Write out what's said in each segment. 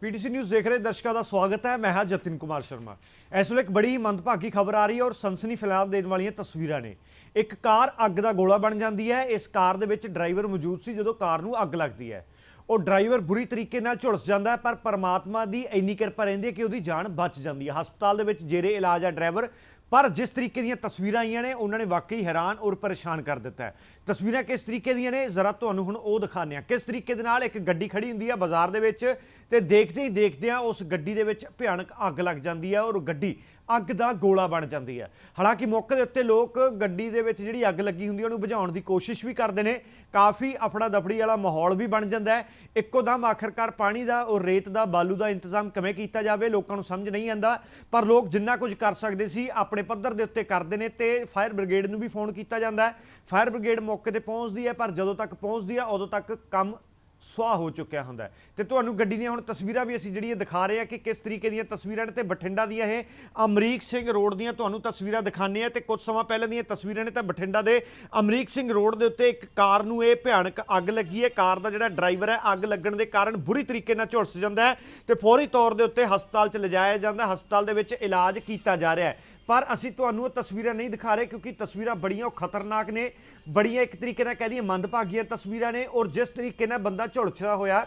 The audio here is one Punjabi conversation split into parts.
ਪੀਟੀਸੀ ਨਿਊਜ਼ ਦੇਖ ਰਹੇ ਦਰਸ਼ਕਾਂ ਦਾ ਸਵਾਗਤ ਹੈ। ਮੈਂ ਹਾਂ ਜਤਿਨ ਕੁਮਾਰ ਸ਼ਰਮਾ। ਇਸ ਵੇਲੇ ਇੱਕ ਬੜੀ ਮੰਦਭਾਗੀ ਖਬਰ ਆ ਰਹੀ ਹੈ ਔਰ ਸਨਸਨੀ ਫੈਲਾਅ ਦੇਣ ਵਾਲੀਆਂ ਤਸਵੀਰਾਂ ਨੇ। ਇੱਕ ਕਾਰ ਅੱਗ ਦਾ ਗੋਲਾ ਬਣ ਜਾਂਦੀ ਹੈ। ਇਸ ਕਾਰ ਦੇ ਵਿੱਚ ਡਰਾਈਵਰ ਮੌਜੂਦ ਸੀ ਜਦੋਂ ਕਾਰ ਨੂੰ ਅੱਗ ਲੱਗਦੀ ਹੈ। ਉਹ ਡਰਾਈਵਰ ਬੁਰੀ ਤਰੀਕੇ ਨਾਲ ਝੁਲਸ ਜਾਂਦਾ ਹੈ, ਪਰ ਪਰਮਾਤਮਾ ਦੀ ਇੰਨੀ ਕਿਰਪਾ ਰਹਿੰਦੀ ਹੈ ਕਿ ਉਹਦੀ ਜਾਨ ਬਚ ਜਾਂਦੀ ਹੈ। ਹਸਪਤਾਲ ਦੇ ਵਿੱਚ ਜੇਰੇ ਇਲਾਜ ਹੈ ਡਰਾਈਵਰ। ਪਰ ਜਿਸ ਤਰੀਕੇ ਦੀਆਂ ਤਸਵੀਰਾਂ ਆਈਆਂ ਨੇ, ਉਹਨਾਂ ਨੇ ਵਾਕਈ ਹੈਰਾਨ ਔਰ ਪਰੇਸ਼ਾਨ ਕਰ ਦਿੱਤਾ ਹੈ। ਤਸਵੀਰਾਂ ਕਿਸ ਤਰੀਕੇ ਦੀਆਂ ਨੇ? ਜ਼ਰਾ ਤੁਹਾਨੂੰ ਹੁਣ ਉਹ ਦਿਖਾਉਂਦੇ ਹਾਂ। ਕਿਸ ਤਰੀਕੇ ਦੇ ਨਾਲ ਇੱਕ ਗੱਡੀ ਖੜੀ ਹੁੰਦੀ ਆ ਬਾਜ਼ਾਰ ਦੇ ਵਿੱਚ ਤੇ ਦੇਖਦੇ ਹੀ ਦੇਖਦਿਆਂ ਉਸ ਗੱਡੀ ਦੇ ਵਿੱਚ ਭਿਆਨਕ ਅੱਗ ਲੱਗ ਜਾਂਦੀ ਹੈ ਔਰ ਗੱਡੀ ਅੱਗ ਦਾ ਗੋਲਾ ਬਣ ਜਾਂਦੀ ਹੈ ਹਾਲਾਂਕਿ ਮੌਕੇ ਦੇ ਉੱਤੇ ਲੋਕ ਗੱਡੀ ਦੇ ਵਿੱਚ ਜਿਹੜੀ ਅੱਗ ਲੱਗੀ ਹੁੰਦੀ ਹੈ ਉਹਨੂੰ ਬੁਝਾਉਣ ਦੀ ਕੋਸ਼ਿਸ਼ ਵੀ ਕਰਦੇ ਨੇ। ਕਾਫੀ ਅਫੜਾ ਦਫੜੀ ਵਾਲਾ ਮਾਹੌਲ ਵੀ ਬਣ ਜਾਂਦਾ ਹੈ। ਇੱਕੋ ਦਮ ਆਖਰਕਾਰ ਪਾਣੀ ਦਾ ਔਰ ਰੇਤ ਦਾ, ਬਾਲੂ ਦਾ ਇੰਤਜ਼ਾਮ ਕਿਵੇਂ ਕੀਤਾ ਜਾਵੇ, ਲੋਕਾਂ ਨੂੰ ਸਮਝ ਨਹੀਂ ਆਂਦਾ ਪਰ ਲੋਕ ਜਿੰਨਾ ਕੁਝ ਕਰ ਸਕਦੇ ਸੀ, ਆਪਣੇ ਪੱਧਰ ਦੇ ਉੱਤੇ ਕਰਦੇ ਨੇ ਤੇ ਫਾਇਰ ਬ੍ਰਿਗੇਡ ਨੂੰ ਵੀ ਫੋਨ ਕੀਤਾ ਜਾਂਦਾ ਹੈ। ਫਾਇਰ ਬ੍ਰਿਗੇਡ ਮੌਕੇ ਤੇ ਪਹੁੰਚਦੀ ਹੈ, ਪਰ ਜਦੋਂ ਤੱਕ ਪਹੁੰਚਦੀ ਹੈ, ਉਦੋਂ ਤੱਕ ਕੰਮ ਸੁਆਹ ਹੋ ਚੁੱਕਿਆ ਹੁੰਦਾ ਹੈ। ਤੇ ਤੁਹਾਨੂੰ ਗੱਡੀ ਦੀਆਂ ਹੁਣ ਤਸਵੀਰਾਂ ਵੀ ਅਸੀਂ ਜਿਹੜੀਆਂ ਦਿਖਾ ਰਹੇ ਹਾਂ ਕਿ ਕਿਸ ਤਰੀਕੇ ਦੀਆਂ ਤਸਵੀਰਾਂ ਨੇ ਤੇ ਬਠਿੰਡਾ ਦੀਆਂ ਇਹ ਅਮਰੀਕ ਸਿੰਘ ਰੋਡ ਦੀਆਂ ਤੁਹਾਨੂੰ ਤਸਵੀਰਾਂ ਦਿਖਾਣੇ ਆ ਤੇ ਕੁਝ ਸਮਾਂ ਪਹਿਲਾਂ ਦੀਆਂ ਤਸਵੀਰਾਂ ਨੇ ਤਾਂ ਬਠਿੰਡਾ ਦੇ ਅਮਰੀਕ ਸਿੰਘ ਰੋਡ ਦੇ ਉੱਤੇ ਇੱਕ ਕਾਰ ਨੂੰ ਇਹ ਭਿਆਨਕ ਅੱਗ ਲੱਗੀ ਹੈ। ਕਾਰ ਦਾ ਜਿਹੜਾ ਡਰਾਈਵਰ ਹੈ, ਅੱਗ ਲੱਗਣ ਦੇ ਕਾਰਨ ਬੁਰੀ ਤਰੀਕੇ ਨਾਲ ਝੁਲਸ ਜਾਂਦਾ ਹੈ ਤੇ ਫੌਰੀ ਤੌਰ ਦੇ ਉੱਤੇ ਹਸਪਤਾਲ 'ਚ ਲਿਜਾਇਆ ਜਾਂਦਾ ਹਸਪਤਾਲ ਦੇ ਵਿੱਚ ਇਲਾਜ ਕੀਤਾ ਜਾ ਰਿਹਾ ਹੈ। ਪਰ ਅਸੀਂ ਤੁਹਾਨੂੰ ਉਹ ਤਸਵੀਰਾਂ ਨਹੀਂ ਦਿਖਾ ਰਹੇ ਕਿਉਂਕਿ ਤਸਵੀਰਾਂ ਬੜੀਆਂ ਉਹ ਖਤਰਨਾਕ ਨੇ। ਬੜੀਆਂ ਇੱਕ ਤਰੀਕੇ ਨਾਲ ਕਹਿ ਦਈਏ ਮੰਦਭਾਗੀਆਂ ਤਸਵੀਰਾਂ ਨੇ ਔਰ ਜਿਸ ਤਰੀਕੇ ਨਾਲ ਬੰਦਾ ਝੁਲਸਿਆ ਹੋਇਆ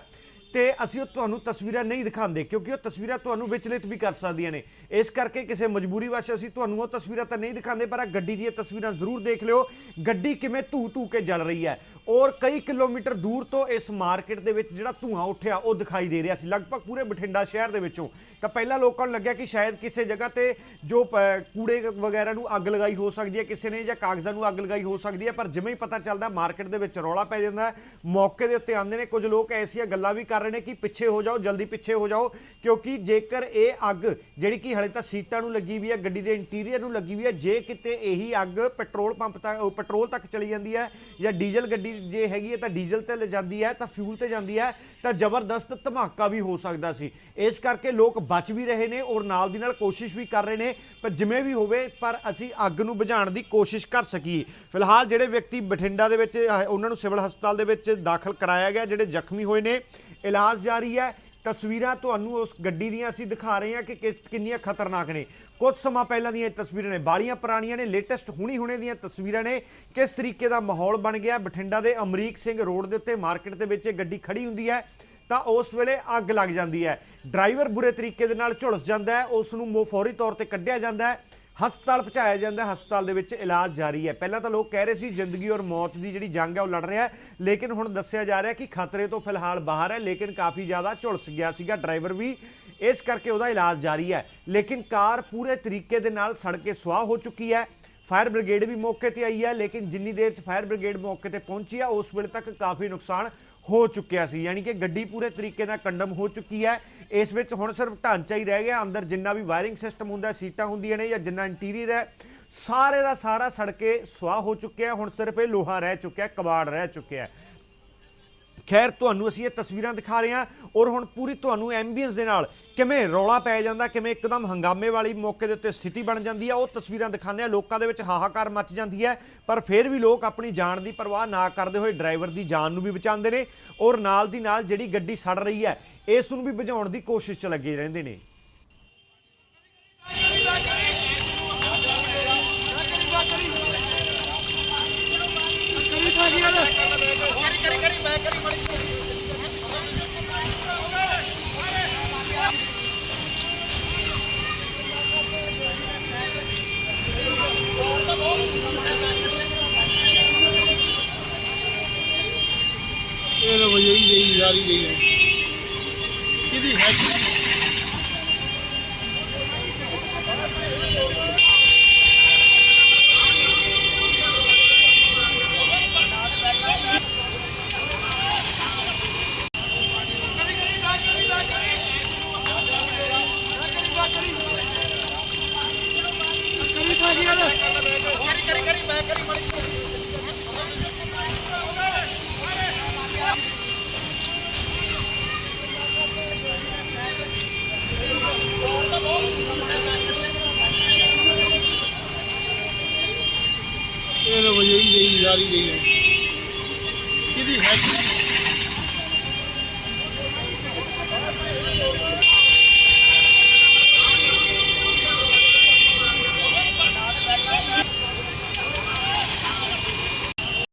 ਤੇ ਅਸੀਂ ਉਹ ਤੁਹਾਨੂੰ ਤਸਵੀਰਾਂ ਨਹੀਂ ਦਿਖਾਉਂਦੇ, ਕਿਉਂਕਿ ਉਹ ਤਸਵੀਰਾਂ ਤੁਹਾਨੂੰ ਵਿਚਲਿਤ ਵੀ ਕਰ ਸਕਦੀਆਂ ਨੇ। ਇਸ ਕਰਕੇ ਕਿਸੇ ਮਜਬੂਰੀ ਵਾਸਤੇ ਅਸੀਂ ਤੁਹਾਨੂੰ ਉਹ ਤਸਵੀਰਾਂ ਤਾਂ ਨਹੀਂ ਦਿਖਾਉਂਦੇ, ਪਰ ਆ ਗੱਡੀ ਦੀਆਂ ਤਸਵੀਰਾਂ ਜ਼ਰੂਰ ਦੇਖ ਲਿਓ। ਗੱਡੀ ਕਿਵੇਂ ਧੂ ਧੂ ਕੇ ਜਲ ਰਹੀ ਹੈ ਔਰ ਕਈ ਕਿਲੋਮੀਟਰ ਦੂਰ ਤੋਂ ਇਸ ਮਾਰਕੀਟ ਦੇ ਵਿੱਚ ਜਿਹੜਾ ਧੂਆਂ ਉੱਠਿਆ, ਉਹ ਦਿਖਾਈ ਦੇ ਰਿਹਾ ਸੀ। ਲਗਭਗ ਪੂਰੇ ਬਠਿੰਡਾ ਸ਼ਹਿਰ ਦੇ ਵਿੱਚੋਂ। ਤਾਂ ਪਹਿਲਾਂ ਲੋਕਾਂ ਨੂੰ ਲੱਗਿਆ ਕਿ ਸ਼ਾਇਦ ਕਿਸੇ ਜਗ੍ਹਾ ਤੇ ਜੋ ਪ- ਕੂੜੇ ਵਗੈਰਾ ਨੂੰ ਅੱਗ ਲਗਾਈ ਹੋ ਸਕਦੀ ਹੈ, ਕਿਸੇ ਨੇ ਜਾਂ ਕਾਗਜ਼ਾਂ ਨੂੰ ਅੱਗ ਲਗਾਈ ਹੋ ਸਕਦੀ ਹੈ, ਪਰ ਜਿਵੇਂ ਹੀ ਪਤਾ ਚੱਲਦਾ ਮਾਰਕੀਟ ਦੇ ਵਿੱਚ ਰੌਲਾ ਪੈ ਜਾਂਦਾ ਮੌਕੇ ਦੇ ਉੱਤੇ ਆਉਂਦੇ ਨੇ, ਕੁਝ ਲੋਕ ਐਸੀਆਂ ਗੱਲਾਂ ਵੀ ਕਰ ਰਹੇ ਨੇ ਕਿ ਪਿੱਛੇ ਹੋ ਜਾਓ, ਜਲਦੀ ਪਿੱਛੇ ਹੋ ਜਾਓ, ਕਿਉਂਕਿ ਜੇਕਰ ਇਹ ਅੱਗ, ਜਿਹੜੀ ਕਿ ਹਲੇ ਤਾਂ ਸੀਟਾਂ ਨੂੰ ਲੱਗੀ ਵੀ ਹੈ, ਗੱਡੀ ਦੇ ਇੰਟੀਰੀਅਰ ਨੂੰ ਲੱਗੀ ਵੀ ਹੈ, ਜੇ ਕਿਤੇ ਇਹੀ ਅੱਗ ਪੈਟਰੋਲ ਪੰਪ ਤੱਕ ਪੈਟਰੋਲ ਤੱਕ ਚਲੀ ਜਾਂਦੀ ਹੈ ਜਾਂ ਡੀਜ਼ਲ ਗੱਡੀ ਜੇ ਹੈਗੀ ਹੈ ਤਾਂ ਡੀਜ਼ਲ ਤੇ ਜਾਂਦੀ ਹੈ, ਤਾਂ ਫਿਊਲ ਤੇ ਜਾਂਦੀ ਹੈ, ਤਾਂ ਜ਼ਬਰਦਸਤ ਧਮਾਕਾ ਵੀ ਹੋ ਸਕਦਾ ਸੀ। ਇਸ ਕਰਕੇ ਲੋਕ ਬਚ ਵੀ ਰਹੇ ਨੇ ਔਰ ਨਾਲ ਦੀ ਨਾਲ ਕੋਸ਼ਿਸ਼ ਵੀ ਕਰ ਰਹੇ ਨੇ, ਪਰ ਜਿਵੇਂ ਵੀ ਹੋਵੇ, ਪਰ ਅਸੀਂ ਅੱਗ ਨੂੰ ਬੁਝਾਉਣ ਦੀ ਕੋਸ਼ਿਸ਼ ਕਰ ਸਕੀਏ। ਫਿਲਹਾਲ ਜਿਹੜੇ ਵਿਅਕਤੀ ਬਠਿੰਡਾ ਦੇ ਵਿੱਚ ਉਹਨਾਂ ਨੂੰ ਸਿਵਲ ਹਸਪਤਾਲ ਦੇ ਵਿੱਚ ਦਾਖਲ ਕਰਾਇਆ ਗਿਆ, ਜਿਹੜੇ ਜ਼ਖਮੀ ਹੋਏ ਨੇ ਇਲਾਜ ਜਾਰੀ ਹੈ। ਤਸਵੀਰਾਂ ਤੁਹਾਨੂੰ ਉਸ ਗੱਡੀ ਦੀਆਂ ਅਸੀਂ ਦਿਖਾ ਰਹੇ ਹਾਂ ਕਿ ਕਿਸ ਕਿੰਨੀਆਂ ਖਤਰਨਾਕ ਨੇ। ਕੁਝ ਸਮਾਂ ਪਹਿਲਾਂ ਦੀਆਂ ਤਸਵੀਰਾਂ ਨੇ। ਬਾਲੀਆਂ ਪੁਰਾਣੀਆਂ ਨੇ, ਲੇਟੈਸਟ ਹੁਣੀ ਹੁਣੇ ਦੀਆਂ ਤਸਵੀਰਾਂ ਨੇ। ਕਿਸ ਤਰੀਕੇ ਦਾ ਮਾਹੌਲ ਬਣ ਗਿਆ? ਬਠਿੰਡਾ ਦੇ ਅਮਰੀਕ ਸਿੰਘ ਰੋਡ ਦੇ ਉੱਤੇ ਮਾਰਕੀਟ ਦੇ ਵਿੱਚ ਇਹ ਗੱਡੀ ਖੜੀ ਹੁੰਦੀ ਹੈ, ਤਾਂ ਉਸ ਵੇਲੇ ਅੱਗ ਲੱਗ ਜਾਂਦੀ ਹੈ। ਡਰਾਈਵਰ ਬੁਰੇ ਤਰੀਕੇ ਦੇ ਨਾਲ ਝੁਲਸ ਜਾਂਦਾ ਹੈ, ਉਸ ਨੂੰ ਮੋ ਫੌਰੀ ਤੌਰ ਤੇ ਕੱਢਿਆ ਜਾਂਦਾ ਹੈ। ਹਸਪਤਾਲ ਪਹੁੰਚਾਇਆ ਜਾਂਦਾ ਹਸਪਤਾਲ ਦੇ ਵਿੱਚ ਇਲਾਜ ਜਾਰੀ ਹੈ। ਪਹਿਲਾਂ ਤਾਂ ਲੋਕ ਕਹਿ ਰਹੇ ਸੀ ਜ਼ਿੰਦਗੀ ਔਰ ਮੌਤ ਦੀ ਜਿਹੜੀ ਜੰਗ ਹੈ ਉਹ ਲੜ ਰਿਹਾ ਹੈ। ਲੇਕਿਨ ਹੁਣ ਦੱਸਿਆ ਜਾ ਰਿਹਾ ਕਿ ਖਤਰੇ ਤੋਂ ਫਿਲਹਾਲ ਬਾਹਰ ਹੈ, ਲੇਕਿਨ ਕਾਫੀ ਜ਼ਿਆਦਾ ਝੁਲਸ ਗਿਆ ਸੀਗਾ। ਡਰਾਈਵਰ ਵੀ ਇਸ ਕਰਕੇ ਉਹਦਾ ਇਲਾਜ ਜਾਰੀ ਹੈ। ਲੇਕਿਨ ਕਾਰ ਪੂਰੇ ਤਰੀਕੇ ਦੇ ਨਾਲ ਸੜ ਕੇ ਸੁਆਹ ਹੋ ਚੁੱਕੀ ਹੈ। ਫਾਇਰ ਬ੍ਰਿਗੇਡ ਵੀ ਮੌਕੇ ਤੇ ਆਈ ਹੈ, ਲੇਕਿਨ ਜਿੰਨੀ ਦੇਰ 'ਚ ਫਾਇਰ ਬ੍ਰਿਗੇਡ ਮੌਕੇ ਤੇ ਪਹੁੰਚੀ ਆ ਉਸ ਵੇਲੇ ਤੱਕ ਕਾਫੀ ਨੁਕਸਾਨ ਹੋ ਚੁੱਕਿਆ ਸੀ, ਯਾਨੀ ਕਿ ਗੱਡੀ ਪੂਰੇ ਤਰੀਕੇ ਨਾਲ ਕੰਡਮ ਹੋ ਚੁੱਕੀ ਹੈ। ਇਸ ਵਿੱਚ ਹੁਣ ਸਿਰਫ ਢਾਂਚਾ ਹੀ ਰਹਿ ਗਿਆ, ਅੰਦਰ ਜਿੰਨਾ ਵੀ ਵਾਇਰਿੰਗ ਸਿਸਟਮ ਹੁੰਦਾ, ਸੀਟਾਂ ਹੁੰਦੀਆਂ ਨੇ ਜਾਂ ਜਿੰਨਾ ਇੰਟੀਰੀਅਰ ਹੈ, ਸਾਰੇ ਦਾ ਸਾਰਾ ਸੜ ਕੇ ਸੁਆਹ ਹੋ ਚੁੱਕਿਆ, ਹੁਣ ਸਿਰਫ ਇਹ ਲੋਹਾ ਰਹਿ ਚੁੱਕਿਆ, ਕਬਾੜ ਰਹਿ ਚੁੱਕਿਆ। ਖੈਰ, ਤੁਹਾਨੂੰ ਅਸੀਂ ਇਹ ਤਸਵੀਰਾਂ ਦਿਖਾ ਰਹੇ ਹਾਂ ਔਰ ਹੁਣ ਪੂਰੀ ਤੁਹਾਨੂੰ ਐਂਬੀਐਂਸ ਦੇ ਨਾਲ ਕਿਵੇਂ ਰੌਲਾ ਪੈ ਜਾਂਦਾ, ਕਿਵੇਂ ਇੱਕਦਮ ਹੰਗਾਮੇ ਵਾਲੀ ਮੌਕੇ ਦੇ ਉੱਤੇ ਸਥਿਤੀ ਬਣ ਜਾਂਦੀ ਆ, ਉਹ ਤਸਵੀਰਾਂ ਦਿਖਾਉਂਦੇ ਆ ਲੋਕਾਂ ਦੇ ਵਿੱਚ ਹਾਹਾਕਾਰ ਮਚ ਜਾਂਦੀ ਹੈ, ਪਰ ਫਿਰ ਵੀ ਲੋਕ ਆਪਣੀ ਜਾਨ ਦੀ ਪਰਵਾਹ ਨਾ ਕਰਦੇ ਹੋਏ ਡਰਾਈਵਰ ਦੀ ਜਾਨ ਨੂੰ ਵੀ ਬਚਾਉਂਦੇ ਨੇ ਔਰ ਨਾਲ ਦੀ ਨਾਲ ਜਿਹੜੀ ਗੱਡੀ ਸੜ ਰਹੀ ਹੈ, ਇਸ ਨੂੰ ਵੀ ਬੁਝਾਉਣ ਦੀ ਕੋਸ਼ਿਸ਼ 'ਚ ਲੱਗੇ ਰਹਿੰਦੇ ਨੇ। ਇਹ ਲੋ ਬਈ ਇਹੀ ਗਈ ਜਾਰੀ ਗਈ ਹੈ ਕਿਹਦੀ ਇਹ ਲੋ ਬਈ ਇਹੀ ਗਈ ਜਾਰੀ ਗਈ ਹੈ। ਕਿਹਦੀ ਹੈ?